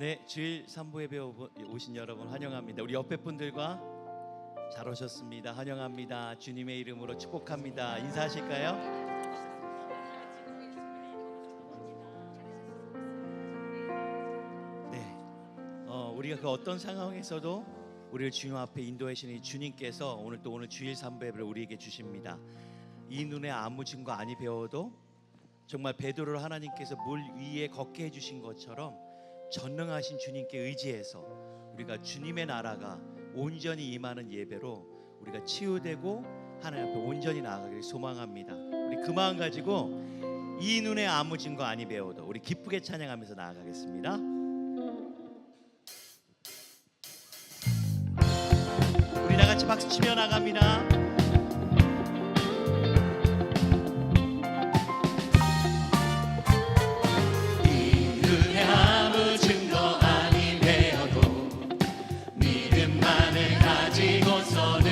네, 주일 3부 예배 오- 오신 여러분 환영합니다. 우리 옆에 분들과 잘 오셨습니다. 환영합니다. 주님의 이름으로 축복합니다. 인사하실까요? 네, 어, 우리가 그 어떤 상황에서도 우리를 주님 앞에 인도하시는 이 주님께서 오늘 또 오늘 주일 3부 예배를 우리에게 주십니다. 이 눈에 아무 증거 아니 배워도 정말 베드로를 하나님께서 물 위에 걷게 해주신 것처럼 전능하신 주님께 의지해서 우리가 주님의 나라가 온전히 임하는 예배로 우리가 치유되고 하나님 앞에 온전히 나아가기를 소망합니다. 우리 그 마음 가지고 이 눈에 아무 증거 아니 배워도 우리 기쁘게 찬양하면서 나아가겠습니다. 우리 다 같이 박수 치며 나갑니다. 가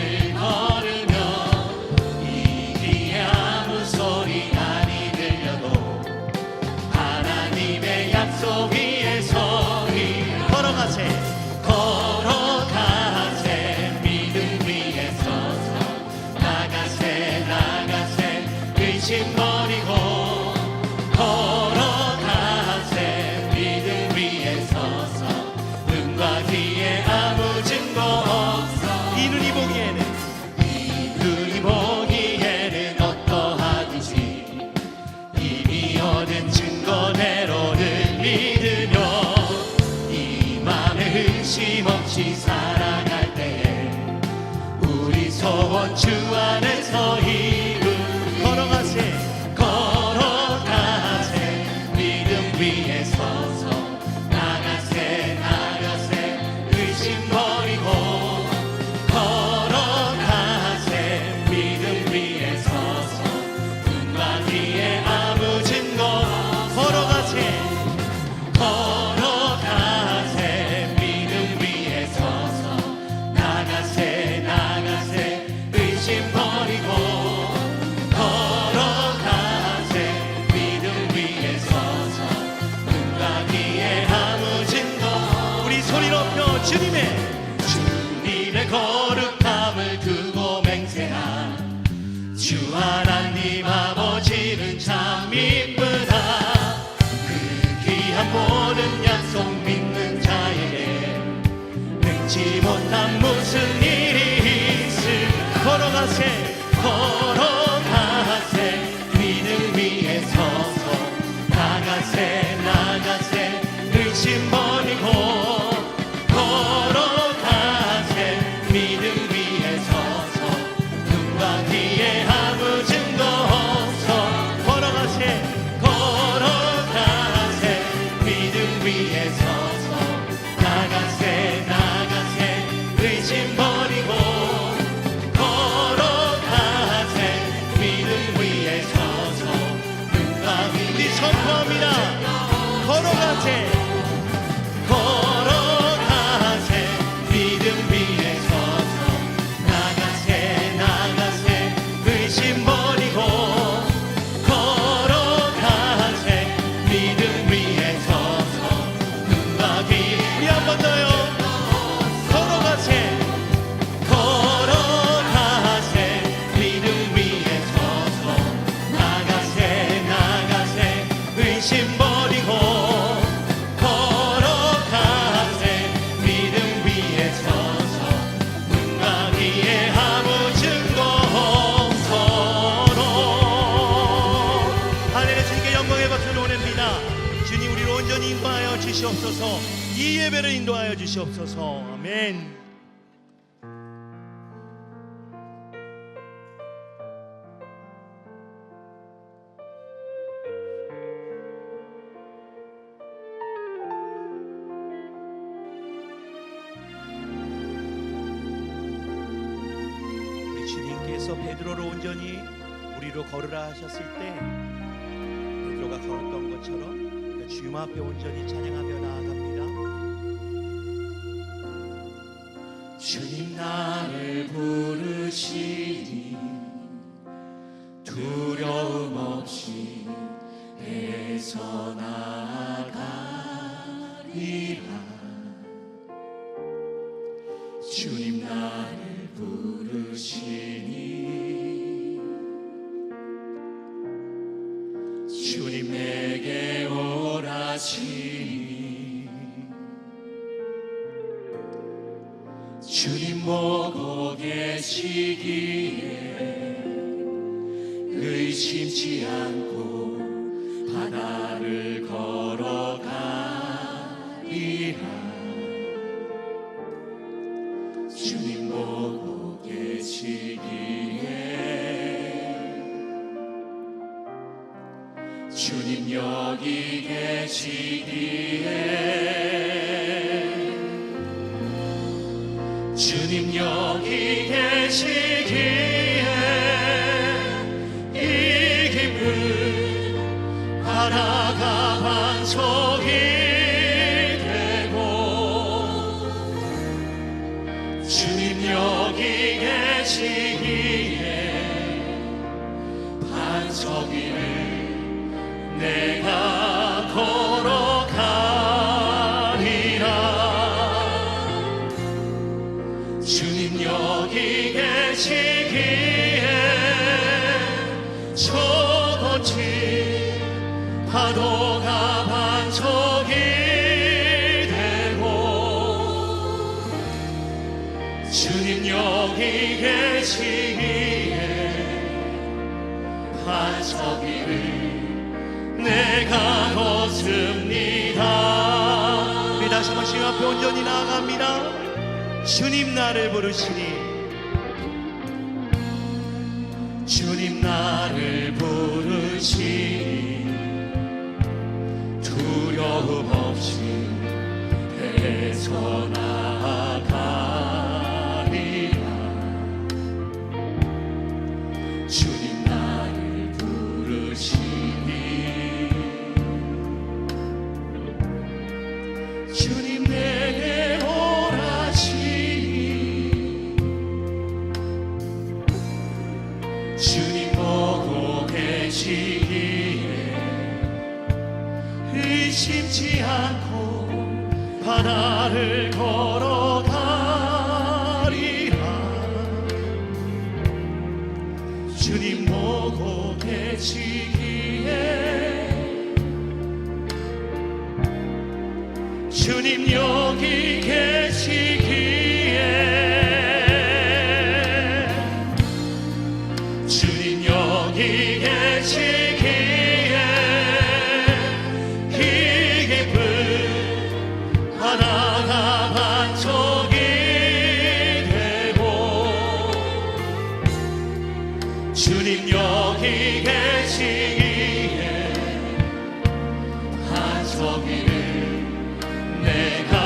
능치 못한 무슨 걸 예배를 인도하여 주시옵소서. 아멘. 주님께서 베드로를 온전히 우리로 걸으라 하셨을 때 베드로가 걸었던 것처럼 주님 앞에 온전히 찬양하며 나아갑 나를 부르시니 두려움 없이 애서 나 여 주님 여기 계시기에 반석이를 내가 걷습니다 우리 다시 한번 주님 앞에 온전히 나아갑니다. 주님 나를 부르시니 주님 나를 부르시니 두려움 없이 배에서 주님 여기 계시기에. 주님 여기 계시기에. 이 기쁨 하나가 반석이 되고. 주님 여기 계시기에. 반석이를 내가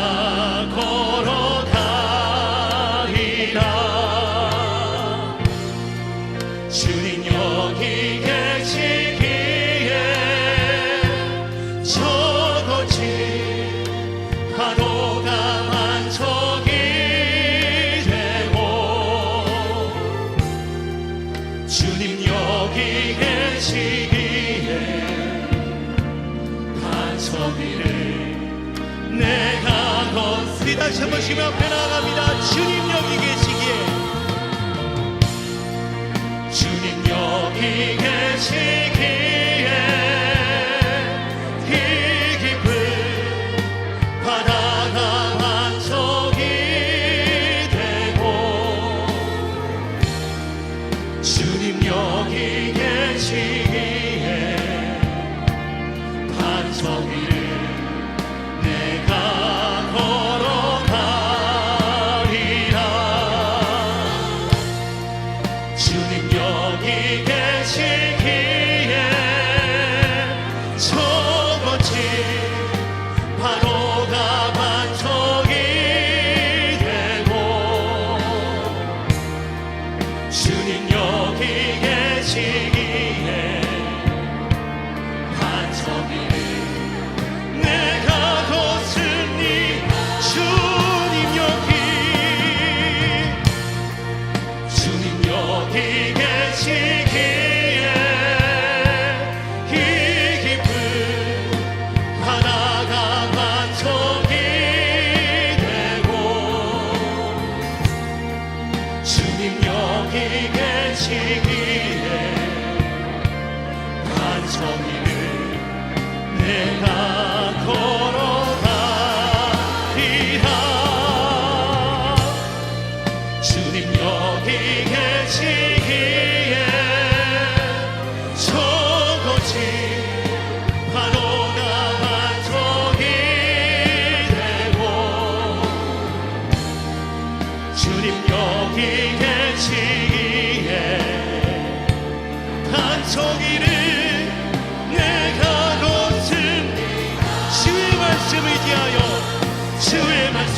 우리 다시 한번 주님 앞에 나아갑니다. 주님 여기 계시기에 주님 여기 계시기에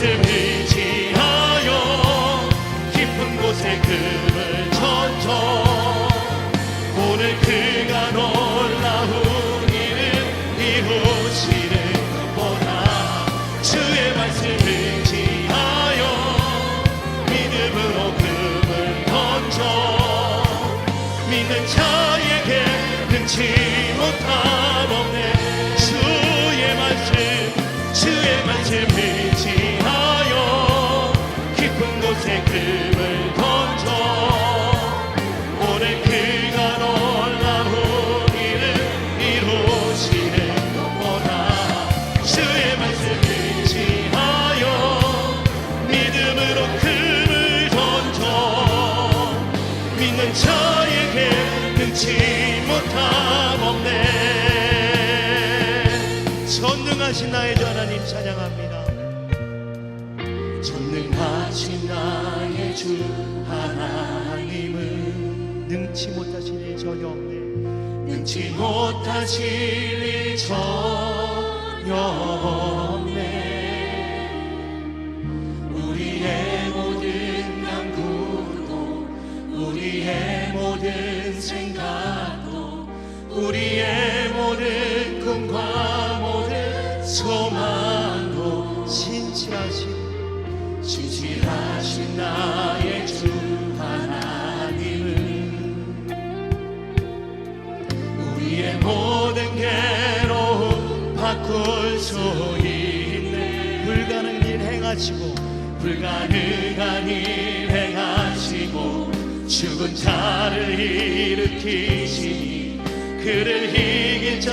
말씀 의지하여 깊은 곳에 금을 던져 오늘 그가 놀라운 일을 이루시는 것보다 주의 말씀 의지하여 믿음으로 금을 던져. 믿는 자에게 능치 자에게 능치 못함 없네. 전능하신 나의 주 하나님 찬양합니다. 전능하신 나의 주 하나님은 능치 못하실 일 전혀 없네. 능치 못하실 일 전혀 없네 행하시고 불가능한 일 행하시고 죽은 자를 일으키시니 그를 이길 자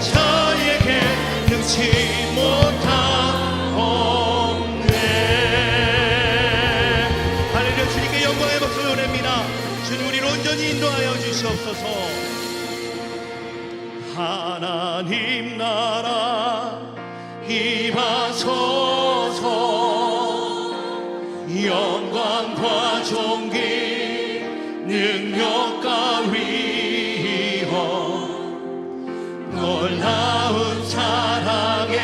자에게 능치 못함 없네. 할렐루야 주님께 영광의 박수 올립니다. 주님 우리를 온전히 인도하여 주시옵소서. 하나님 나라 임하소서. 영광과 존귀 능력 놀라운 사랑에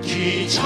기적